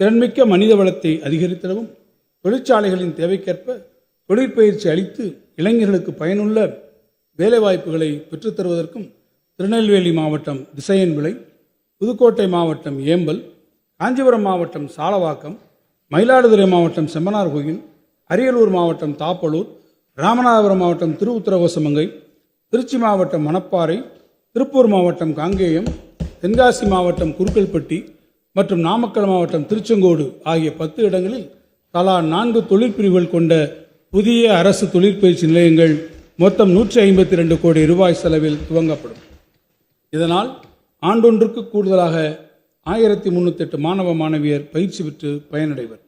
திறன்மிக்க மனித வளத்தை அதிகரித்திடவும் தொழிற்சாலைகளின் தேவைக்கேற்ப தொழிற்பயிற்சி அளித்து இளைஞர்களுக்கு பயனுள்ள வேலைவாய்ப்புகளை பெற்றுத்தருவதற்கும் திருநெல்வேலி மாவட்டம் திசையன் விளை புதுக்கோட்டை மாவட்டம் ஏம்பல் காஞ்சிபுரம் மாவட்டம் சாலவாக்கம் மயிலாடுதுறை மாவட்டம் செம்மனார் கோயில் அரியலூர் மாவட்டம் தாப்பலூர் ராமநாதபுரம் மாவட்டம் திருவுத்தரகோசமங்கை திருச்சி மாவட்டம் மணப்பாறை திருப்பூர் மாவட்டம் காங்கேயம் தென்காசி மாவட்டம் குருக்கல்பட்டி மற்றும் நாமக்கல் மாவட்டம் திருச்செங்கோடு ஆகிய பத்து இடங்களில் தலா நான்கு தொழிற்பிரிவுகள் கொண்ட புதிய அரசு தொழிற்பயிற்சி நிலையங்கள் மொத்தம் நூற்றி ஐம்பத்தி ரெண்டு கோடி ரூபாய் செலவில் துவங்கப்படும். இதனால் ஆண்டொன்றுக்கு கூடுதலாக ஆயிரத்தி முன்னூத்தெட்டு மாணவ மாணவியர் பயிற்சி பெற்று பயனடைவர்.